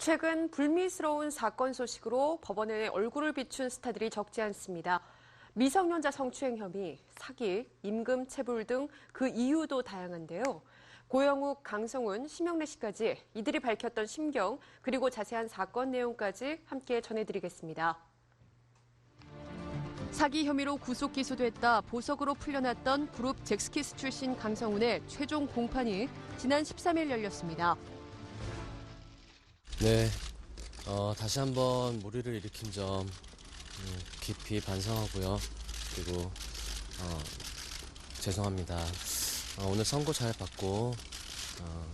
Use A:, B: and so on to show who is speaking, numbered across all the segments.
A: 최근 불미스러운 사건 소식으로 법원에 얼굴을 비춘 스타들이 적지 않습니다. 미성년자 성추행 혐의, 사기, 임금 체불 등 그 이유도 다양한데요. 고영욱, 강성훈, 심영래 씨까지 이들이 밝혔던 심경 그리고 자세한 사건 내용까지 함께 전해드리겠습니다. 사기 혐의로 구속 기소됐다 보석으로 풀려났던 그룹 잭스키스 출신 강성훈의 최종 공판이 지난 13일 열렸습니다.
B: 네, 어, 다시 한번 무리를 일으킨 점 음, 깊이 반성하고요. 그리고 어, 죄송합니다. 어, 오늘 선고 잘 받고 어,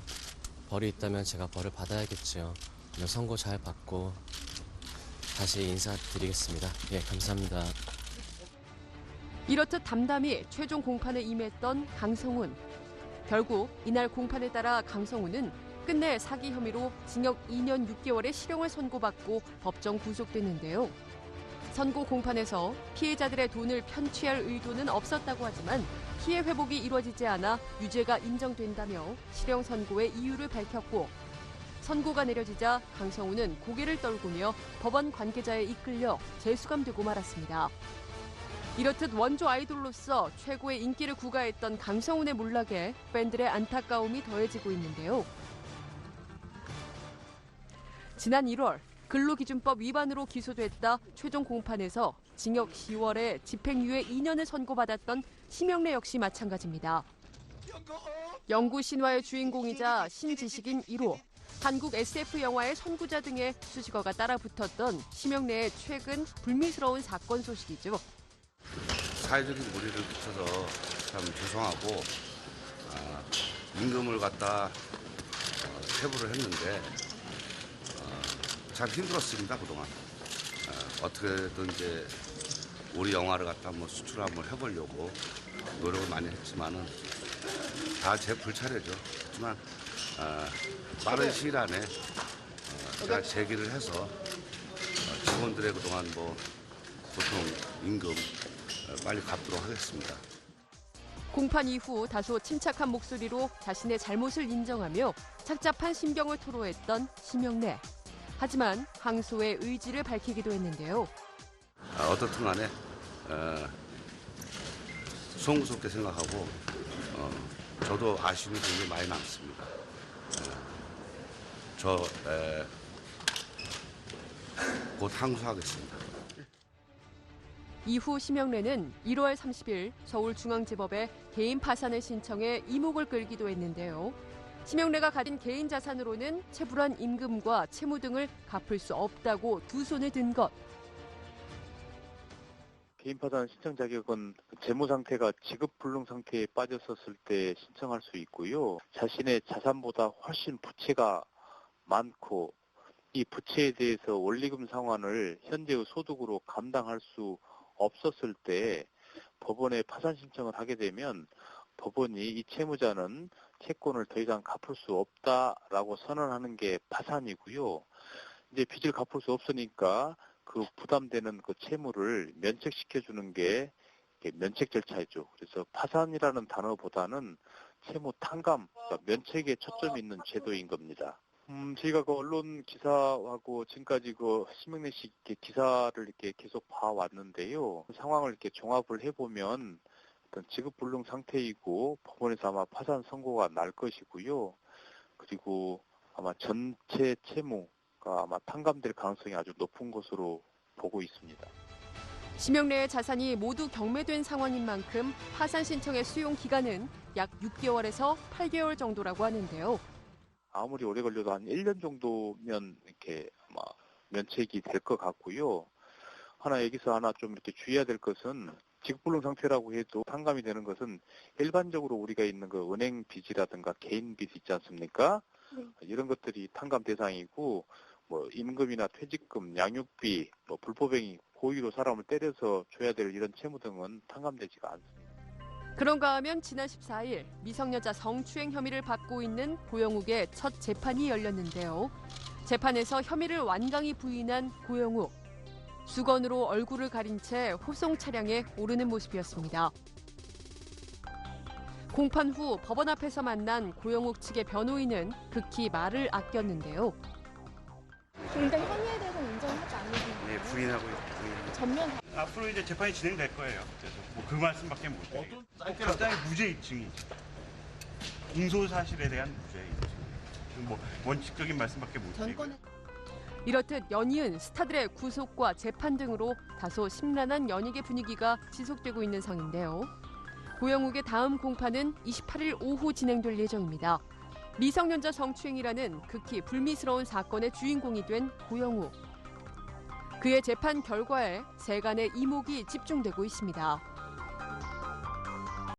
B: 벌이 있다면 제가 벌을 받아야겠죠. 오늘 선고 잘 받고 다시 인사드리겠습니다. 예, 감사합니다.
A: 이렇듯 담담히 최종 공판에 임했던 강성훈. 결국 이날 공판에 따라 강성훈은 끝내 사기 혐의로 징역 2년 6개월의 실형을 선고받고 법정 구속됐는데요. 선고 공판에서 피해자들의 돈을 편취할 의도는 없었다고 하지만 피해 회복이 이루어지지 않아 유죄가 인정된다며 실형 선고의 이유를 밝혔고 선고가 내려지자 강성훈은 고개를 떨구며 법원 관계자에 이끌려 재수감되고 말았습니다. 이렇듯 원조 아이돌로서 최고의 인기를 구가했던 강성훈의 몰락에 팬들의 안타까움이 더해지고 있는데요. 지난 1월 근로기준법 위반으로 기소됐다 최종 공판에서 징역 10월에 집행유예 2년을 선고받았던 심영래 역시 마찬가지입니다. 영구 신화의 주인공이자 신지식인 1호, 한국 SF 영화의 선구자 등의 수식어가 따라붙었던 심영래의 최근 불미스러운 사건 소식이죠.
C: 사회적인 무리를 끼쳐서 참 죄송하고 아, 임금을 갖다 어, 체불을 했는데 어, 참 힘들었습니다 그동안 어, 어떻게든 이제 우리 영화를 갖다 한번 수출을 한번 해보려고 노력을 많이 했지만은 다 제 불차례죠. 하지만 어, 빠른 시일 안에 어, 제가 제기를 해서 어, 직원들의 그동안 뭐 보통 임금 어, 빨리 갚도록 하겠습니다.
A: 공판 이후 다소 침착한 목소리로 자신의 잘못을 인정하며 착잡한 심경을 토로했던 심영래. 하지만 항소의 의지를 밝히기도 했는데요.
C: 아, 어떻든 간에 어, 송구스럽게 생각하고 어, 저도 아쉬움이 굉장히 많이 남습니다. 어, 저 에, 곧 항소하겠습니다.
A: 이후 심영래는 1월 30일 서울중앙지법에 개인 파산을 신청해 이목을 끌기도 했는데요. 심영래가 가진 개인 자산으로는 체불한 임금과 채무 등을 갚을 수 없다고 두 손을 든 것.
D: 개인 파산 신청 자격은 재무 상태가 지급 불능 상태에 빠졌었을 때 신청할 수 있고요. 자신의 자산보다 훨씬 부채가 많고 이 부채에 대해서 원리금 상환을 현재의 소득으로 감당할 수 없었을 때 법원에 파산 신청을 하게 되면 법원이 이 채무자는 채권을 더 이상 갚을 수 없다라고 선언하는 게 파산이고요. 이제 빚을 갚을 수 없으니까 그 부담되는 그 채무를 면책시켜 주는 게 면책 절차이죠. 그래서 파산이라는 단어보다는 채무 탕감, 그러니까 면책에 초점이 있는 제도인 겁니다. 음, 저희가 그 언론 기사하고 지금까지 그 심영래 씨 기사를 이렇게 계속 봐왔는데요. 상황을 이렇게 종합을 해보면 어떤 지급 불능 상태이고 법원에서 아마 파산 선고가 날 것이고요. 그리고 아마 전체 채무가 아마 탕감될 가능성이 아주 높은 것으로 보고 있습니다.
A: 심영래의 자산이 모두 경매된 상황인 만큼 파산 신청의 수용 기간은 약 6개월에서 8개월 정도라고 하는데요.
D: 아무리 오래 걸려도 한 1년 정도면 이렇게 아마 면책이 될 것 같고요. 하나 여기서 하나 좀 이렇게 주의해야 될 것은 지급불능 상태라고 해도 탕감이 되는 것은 일반적으로 우리가 있는 그 은행 빚이라든가 개인 빚 있지 않습니까?
A: 네.
D: 이런 것들이 탕감 대상이고 뭐 임금이나 퇴직금, 양육비, 뭐 불법행위, 고의로 사람을 때려서 줘야 될 이런 채무 등은 탕감되지가 않습니다.
A: 그런가 하면 지난 14일 미성년자 성추행 혐의를 받고 있는 고영욱의 첫 재판이 열렸는데요. 재판에서 혐의를 완강히 부인한 고영욱. 수건으로 얼굴을 가린 채 호송 차량에 오르는 모습이었습니다. 공판 후 법원 앞에서 만난 고영욱 측의 변호인은 극히 말을 아꼈는데요.
E: 일단 혐의에 대해서는 인정하지 않으신
F: 네? 부인하고 부인.
E: 전면
G: 앞으로 이제 재판이 진행될 거예요. 그래서 뭐그 말씀밖에 못 드려요. 간단히 무죄 입증이죠. 공소 사실에 대한 무죄 입증. 뭐 원칙적인 말씀밖에 못.
E: 전권에
A: 이렇듯 연이은 스타들의 구속과 재판 등으로 다소 심란한 연예계 분위기가 지속되고 있는 상인데요. 고영욱의 다음 공판은 28일 오후 진행될 예정입니다. 미성년자 성추행이라는 극히 불미스러운 사건의 주인공이 된 고영욱. 그의 재판 결과에 세간의 이목이 집중되고 있습니다.